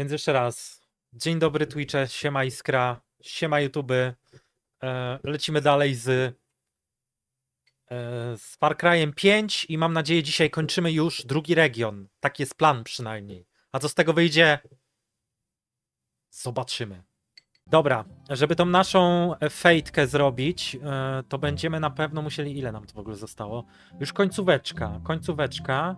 Więc jeszcze raz. Dzień dobry Twitche, siema Iskra, siema YouTube. E, lecimy dalej z, e, z Far Cry'em 5 i mam nadzieję dzisiaj kończymy już drugi region. Taki jest plan przynajmniej. A co z tego wyjdzie? Zobaczymy. Dobra, żeby tą naszą fejtkę zrobić, e, to będziemy na pewno musieli... Ile nam to w ogóle zostało? Już końcóweczka, końcóweczka.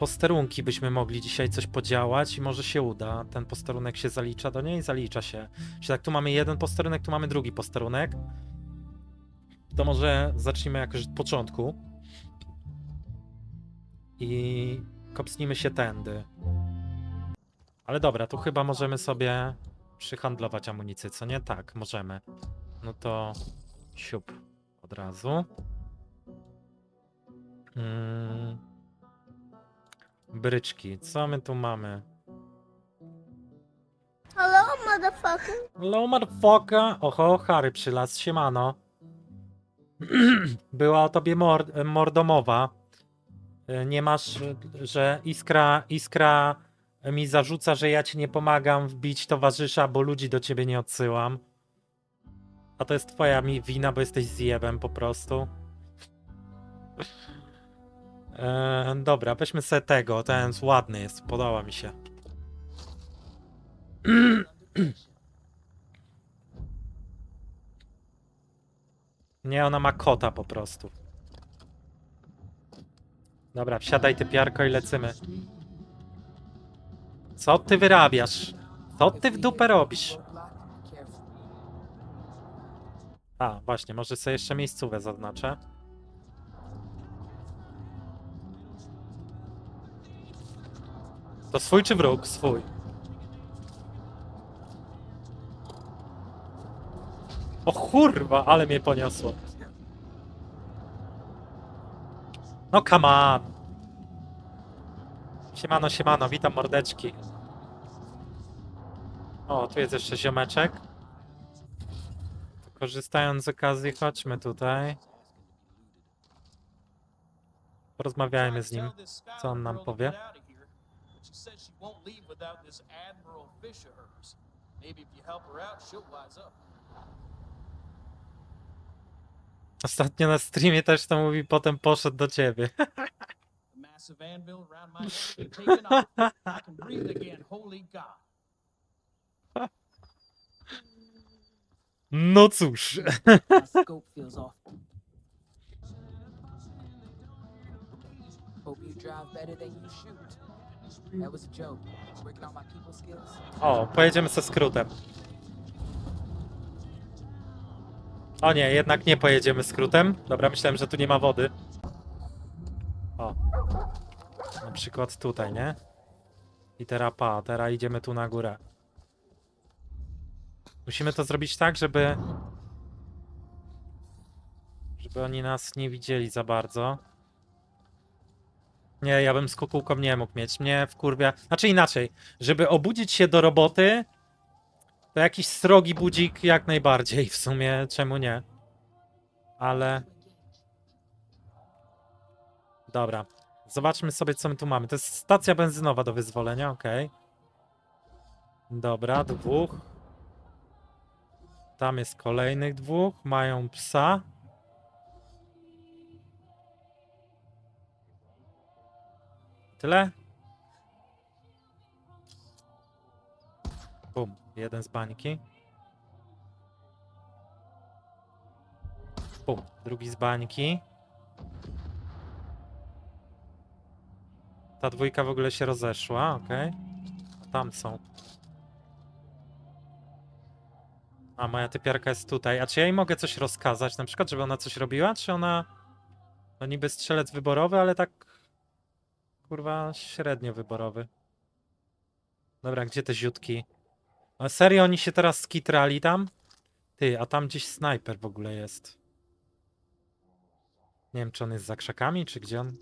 Posterunki byśmy mogli dzisiaj coś podziałać i może się uda. Ten posterunek się zalicza do niej? Zalicza się. Czyli tak, tu mamy jeden posterunek, tu mamy drugi posterunek. To może zacznijmy jakoś od początku. I kopsnijmy się tędy. Ale dobra, tu chyba możemy sobie przyhandlować amunicję, co nie? Tak, możemy. No to siup od razu. Mm. Bryczki, co my tu mamy? Hello, motherfucker. Hello, motherfucker! Oho, Harry przylazł, siemano. Była o tobie mord mordomowa. Y, Nie masz, że Iskra, Iskra mi zarzuca, że ja ci nie pomagam wbić towarzysza, bo ludzi do ciebie nie odsyłam. A to jest twoja mi wina, bo jesteś zjebem po prostu. E, dobra, weźmy sobie tego, ten ładny jest, podoba mi się. Nie, ona ma kota po prostu. Dobra, wsiadaj ty piarko i lecymy. Co ty wyrabiasz? Co ty w dupę robisz? A, właśnie, może sobie jeszcze miejscówę zaznaczę. To swój czy wróg? Swój. O kurwa, ale mnie poniosło. No come on. Siemano, siemano, witam mordeczki. O, tu jest jeszcze ziomeczek. Korzystając z okazji, chodźmy tutaj. Porozmawiajmy z nim. Co on nam powie? Ostatnio na streamie też to mówi, potem poszedł do ciebie. massive anvil around my neck and taken off. I can breathe again, holy God. No cóż. My scope feels off. Hope you drive better than you shoot. O, pojedziemy ze skrótem. O nie, jednak nie pojedziemy skrótem. Dobra, myślałem, że tu nie ma wody. O. Na przykład tutaj, nie? I teraz pa, teraz idziemy tu na górę. Musimy to zrobić tak, żeby... Żeby oni nas nie widzieli za bardzo. Nie, ja bym z kukułką nie mógł mieć. Mnie wkurwia... Znaczy inaczej. Żeby obudzić się do roboty, to jakiś srogi budzik jak najbardziej w sumie, czemu nie? Ale... Dobra. Zobaczmy sobie, co my tu mamy. To jest stacja benzynowa do wyzwolenia, okej. Dobra, dwóch. Tam jest kolejnych dwóch. Mają psa. Tyle? Bum, jeden z bańki. Bum, drugi z bańki. Ta dwójka w ogóle się rozeszła, okej. Tam są. A, moja typiarka jest tutaj. A czy ja jej mogę coś rozkazać? Na przykład, żeby ona coś robiła? Czy ona... No niby strzelec wyborowy, ale tak... Kurwa, średnio wyborowy. Dobra, gdzie te ziutki? A serio oni się teraz skitrali tam? Ty, a tam gdzieś snajper w ogóle jest. Nie wiem, czy on jest za krzakami, czy gdzie on...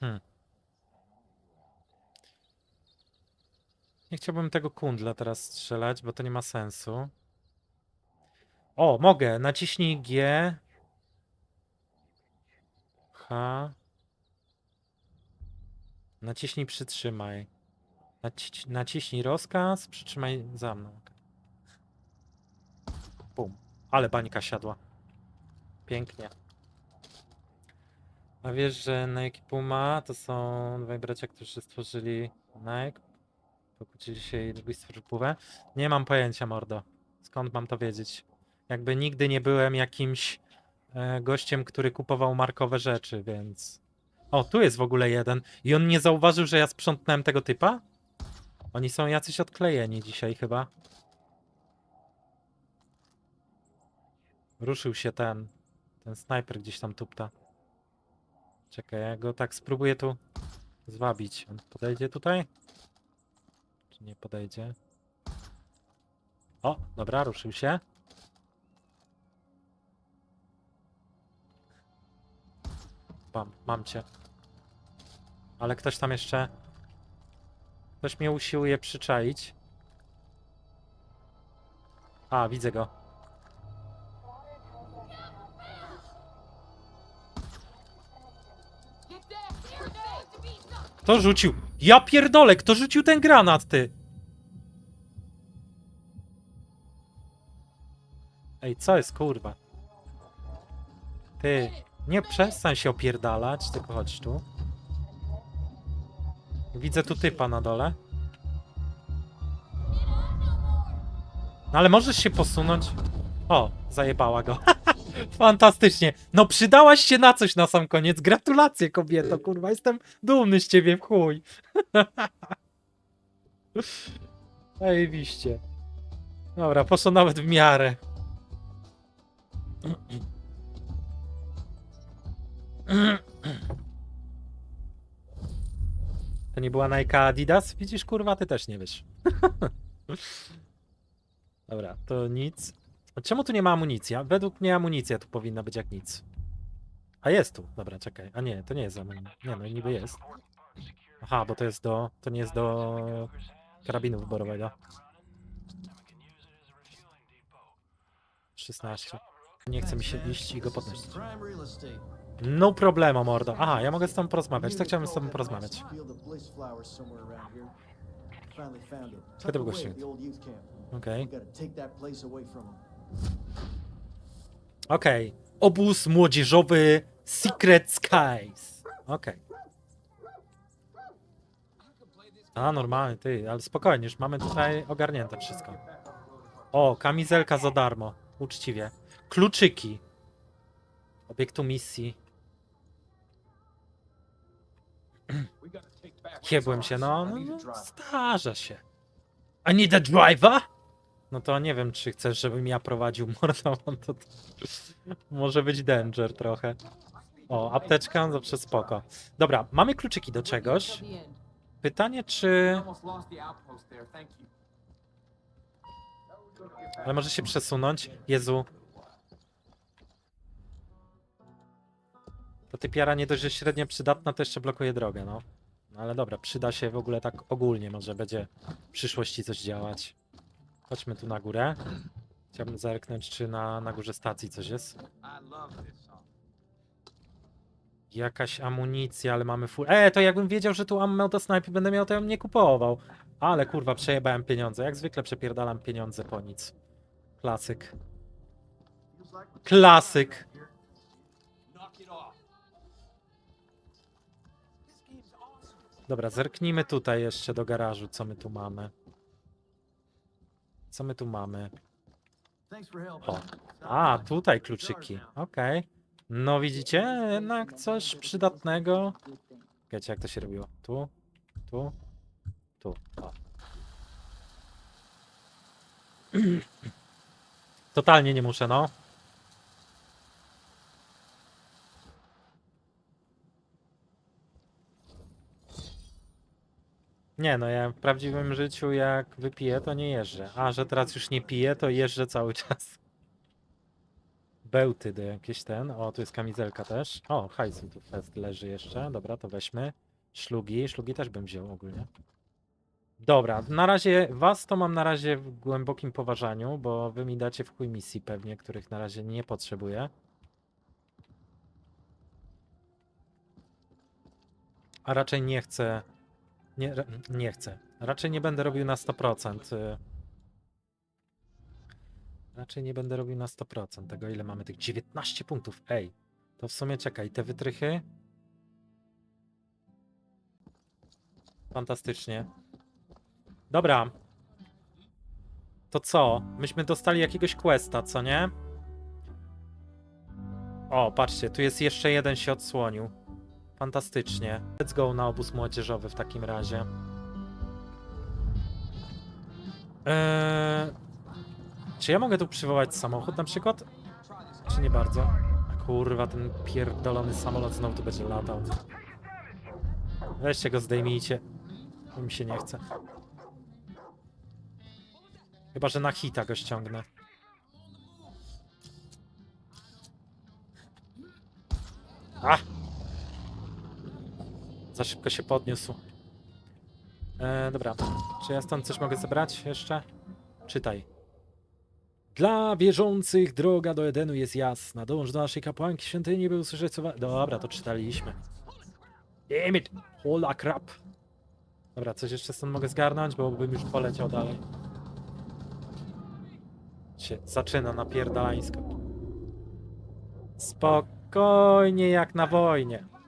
Hmm. Nie chciałbym tego kundla teraz strzelać, bo to nie ma sensu. O, mogę. Naciśnij G. H. Naciśnij przytrzymaj. Naci naciśnij rozkaz, przytrzymaj za mną. Bum. Ale bańka siadła. Pięknie. A wiesz, że Nike Puma to są dwaj bracia, którzy stworzyli Nike? Pokłócili się i drugi stworzył Pumę? Nie mam pojęcia, mordo. Skąd mam to wiedzieć? Jakby nigdy nie byłem jakimś gościem, który kupował markowe rzeczy, więc... O, tu jest w ogóle jeden. I on nie zauważył, że ja sprzątnąłem tego typa? Oni są jacyś odklejeni dzisiaj chyba. Ruszył się ten, ten snajper gdzieś tam tupta. Czekaj, ja go tak spróbuję tu zwabić. On podejdzie tutaj? Czy nie podejdzie? O, dobra, ruszył się. Mam, mam cię. Ale ktoś tam jeszcze... Ktoś mnie usiłuje przyczaić. A, widzę go. Kto rzucił? Ja pierdolę, kto rzucił ten granat, ty? Ej, co jest, kurwa? Ty, nie przestań się opierdalać, tylko chodź tu. Widzę tu typa na dole. No ale możesz się posunąć? O, zajebała go. Fantastycznie. No przydałaś się na coś na sam koniec. Gratulacje kobieto, kurwa. Jestem dumny z ciebie chuj. Zajebiście. Dobra, poszło nawet w miarę. To nie była Nike Adidas? Widzisz, kurwa, ty też nie wiesz. Dobra, to nic. Czemu tu nie ma amunicji? A Według mnie amunicja tu powinna być jak nic. A jest tu. Dobra, czekaj. A nie, to nie jest amunicja. Nie, no niby jest. Aha, bo to jest do... To nie jest do karabinu wyborowego. 16. Nie chce mi się iść i go podnieść. No problemo, mordo. Aha, ja mogę z tobą porozmawiać. To chciałem z tobą porozmawiać. Kiedy youth camp. Okej. Okej. Obóz młodzieżowy Secret Skies. Okej. A, normalnie, ty, ale spokojnie, już mamy tutaj ogarnięte wszystko. O, kamizelka za darmo. Uczciwie. Kluczyki. Obiektu misji. Jebłem się, no, no, no zdarza się. I need a driver? No to nie wiem, czy chcesz, żebym ja prowadził mordą, to, to może być danger trochę. O, apteczka, zawsze spoko. Dobra, mamy kluczyki do czegoś. Pytanie, czy... Ale może się przesunąć? Jezu. To typiara nie dość, że średnio przydatna, to jeszcze blokuje drogę, no. No Ale dobra, przyda się w ogóle tak ogólnie, może będzie w przyszłości coś działać. Chodźmy tu na górę. Chciałbym zerknąć, czy na, na górze stacji coś jest. Jakaś amunicja, ale mamy full... E, to jakbym wiedział, że tu ammo do snajpy będę miał, to ja bym nie kupował. Ale kurwa, przejebałem pieniądze. Jak zwykle przepierdalam pieniądze po nic. Klasyk. Klasyk. Dobra, zerknijmy tutaj jeszcze do garażu, co my tu mamy. Co my tu mamy? O. A, tutaj kluczyki. Okej. No widzicie, jednak coś przydatnego. Wiecie, jak to się robiło? Tu, tu, tu. O. Totalnie nie muszę, no. Nie, no ja w prawdziwym życiu jak wypiję, to nie jeżdżę. A, że teraz już nie piję, to jeżdżę cały czas. Bełty do jakieś ten. O, tu jest kamizelka też. O, hajsu tu fest leży jeszcze. Dobra, to weźmy. Szlugi. Szlugi też bym wziął ogólnie. Dobra, na razie was to mam na razie w głębokim poważaniu, bo wy mi dacie w chuj misji pewnie, których na razie nie potrzebuję. A raczej nie chcę. Nie, nie chcę. Raczej nie będę robił na 100%. y. Raczej nie będę robił na 100% tego, ile mamy tych 19 punktów. Ej, to w sumie czekaj, te wytrychy. Fantastycznie. Dobra. To co? Myśmy dostali jakiegoś questa, co nie? O, patrzcie, tu jest jeszcze jeden się odsłonił. Fantastycznie. Let's go na obóz młodzieżowy w takim razie. Eee, czy ja mogę tu przywołać samochód na przykład? Czy nie bardzo? A kurwa, ten pierdolony samolot znowu tu będzie latał. Weźcie go, zdejmijcie. Bo mi się nie chce. Chyba, że na hita go ściągnę. A! Za szybko się podniósł. E, dobra, czy ja stąd coś mogę zebrać jeszcze? Czytaj. Dla wierzących droga do Edenu jest jasna. Dąż do naszej kapłanki świątyni, by usłyszeć co... Dobra, to czytaliśmy. Damn it! Hola crap! Dobra, coś jeszcze stąd mogę zgarnąć, bo bym już poleciał dalej. Się zaczyna napierdalańsko. Spokojnie jak na wojnie.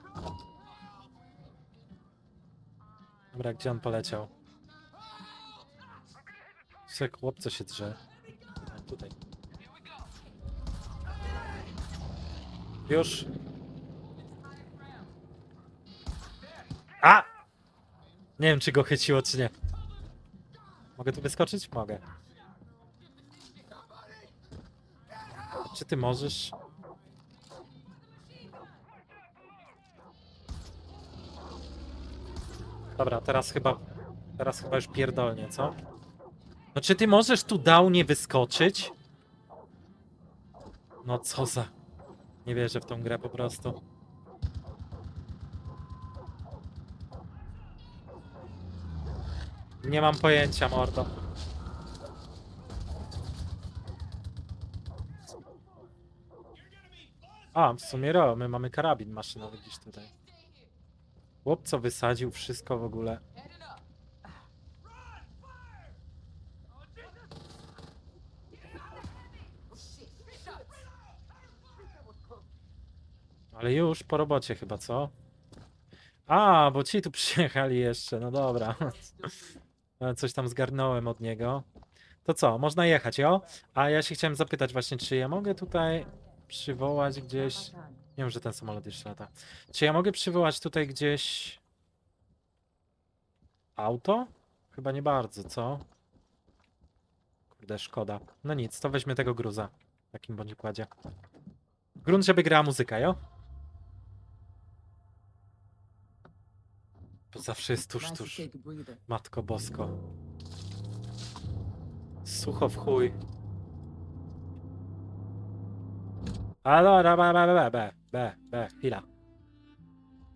Dobra, gdzie on poleciał? Se chłopco się drze. A, tutaj. Już. A! Nie wiem, czy go chyciło, czy nie. Mogę tu wyskoczyć? Mogę. Czy ty możesz? Dobra, teraz chyba. Teraz chyba już pierdolnie, co? No czy ty możesz tu downie wyskoczyć? No co za. Nie wierzę w tą grę po prostu. Nie mam pojęcia, mordo. A, w sumie ro, my mamy karabin maszynowy gdzieś tutaj. Chłopco wysadził wszystko w ogóle. Ale już po robocie chyba, co? A, bo ci tu przyjechali jeszcze, no dobra. E, Coś tam zgarnąłem od niego. To co, można jechać, jo? A ja się chciałem zapytać właśnie, czy ja mogę tutaj przywołać gdzieś... Nie wiem, że ten samolot jeszcze lata. Czy ja mogę przywołać tutaj gdzieś... Auto? Chyba nie bardzo, co? Kurde, szkoda. No nic, to weźmy tego gruza. W takim bądź układzie. Grunt, żeby grała muzyka, jo? Bo zawsze jest tuż, tuż. Matko Bosko. Sucho w chuj. A dobra, be, be, be, be, be, be, chwila.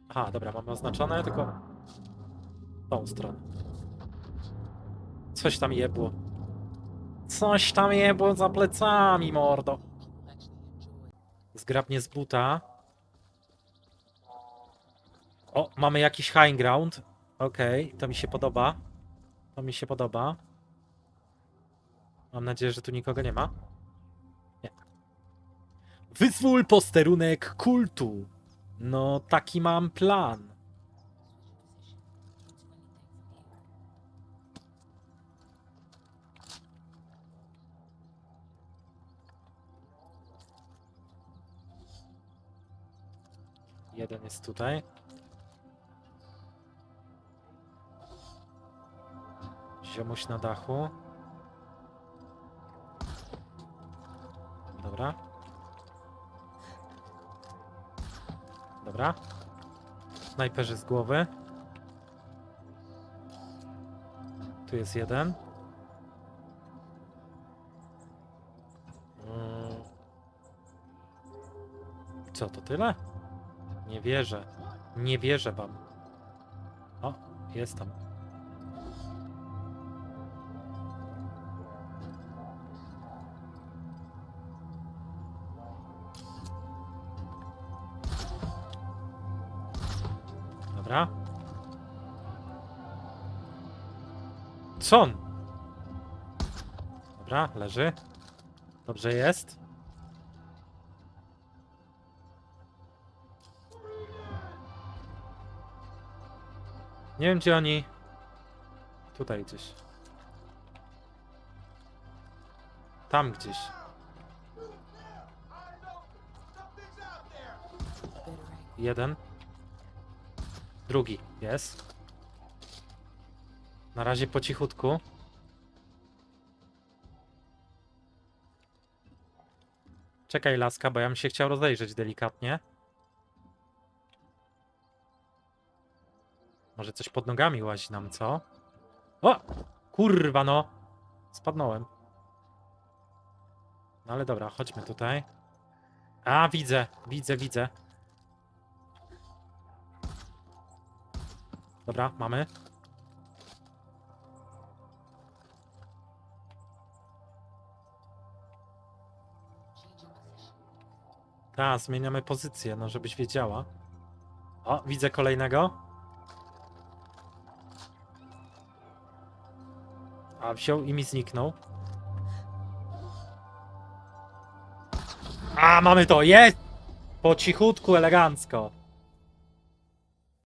Aha, dobra, mamy oznaczone, tylko tą stronę. Coś tam jebło. Coś tam jebło za plecami, mordo. Zgrabnie z buta. O, mamy jakiś high ground. Okej, to mi się podoba. To mi się podoba. Mam nadzieję, że tu nikogo nie ma. Wyzwól posterunek kultu. No, taki mam plan. Jeden jest tutaj. Ziomuś na dachu. Dobra. Dobra. Snajperzy z głowy. Tu jest jeden. Mm. Co, to tyle? Nie wierzę. Nie wierzę wam. O, jest tam. Dobra. Co on? Dobra, leży. Dobrze jest. Nie wiem gdzie oni. Tutaj gdzieś. Tam gdzieś. Jeden. Drugi. Jest. Na razie po cichutku. Czekaj, laska, bo ja bym się chciał rozejrzeć delikatnie. Może coś pod nogami łazi nam, co? O! Kurwa, no! Spadnąłem. No ale dobra, chodźmy tutaj. A, widzę, widzę, widzę. Dobra, mamy. Tak, zmieniamy pozycję, no żebyś wiedziała. O, widzę kolejnego. A wziął i mi zniknął. A, mamy to, jest! Po cichutku, elegancko.